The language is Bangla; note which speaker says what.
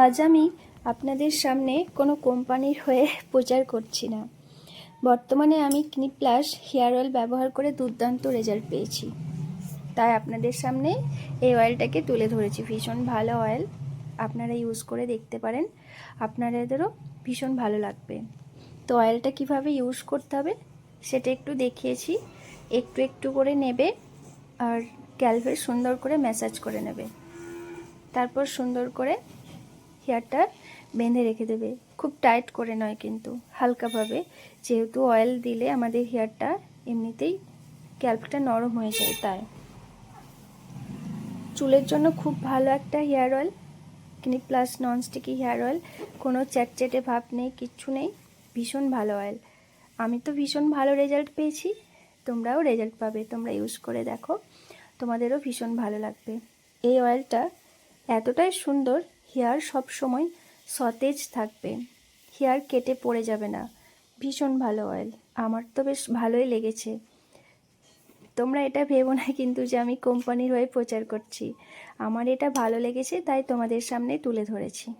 Speaker 1: আজ আমি আপনাদের সামনে কোনো কোম্পানির হয়ে প্রচার করছি না। বর্তমানে আমি ক্লিনিক প্লাস হেয়ার অয়েল ব্যবহার করে দুর্দান্ত রেজাল্ট পেয়েছি। তাই আপনাদের সামনে এই অয়েলটাকে তুলে ধরেছি। ভীষণ ভালো অয়েল আপনারা ইউজ করে দেখতে পারেন। আপনাদেরও ভীষণ ভালো লাগবে। তো অয়েলটা কীভাবে ইউজ করতে হবে সেটা একটু দেখিয়েছি। একটু একটু করে নেবে আর ক্যালভে সুন্দর করে ম্যাসাজ করে নেবে। তারপর সুন্দর করে হেয়ারটা বেঁধে রেখে দেবে। খুব টাইট করে নয় কিন্তু, হালকাভাবে। যেহেতু অয়েল দিলে আমাদের হেয়ারটা এমনিতেই ক্যাল্পটা নরম হয়ে যায় তাই। চুলের জন্য খুব ভালো একটা hair oil Clinic Plus nonsticky hair oil কোনো চ্যাটচ্যাটে ভাব নেই, কিচ্ছু নেই, ভীষণ ভালো অয়েল আমি তো ভীষণ ভালো রেজাল্ট পেয়েছি, তোমরাও রেজাল্ট পাবে, তোমরা ইউজ করে দেখো, তোমাদেরও ভীষণ ভালো লাগবে। এই অয়েলটা এতটাই সুন্দর হেয়ার সব সময় সতেজ থাকবে। হেয়ার কেটে পড়ে যাবে না। ভীষণ ভালো অয়েল আমার তো বেশ ভালোই লেগেছে। তোমরা এটা ভেবো না কিন্তু যে আমি কোম্পানির হয়ে প্রচার করছি। আমার এটা ভালো লেগেছে, তাই তোমাদের সামনে তুলে ধরেছি।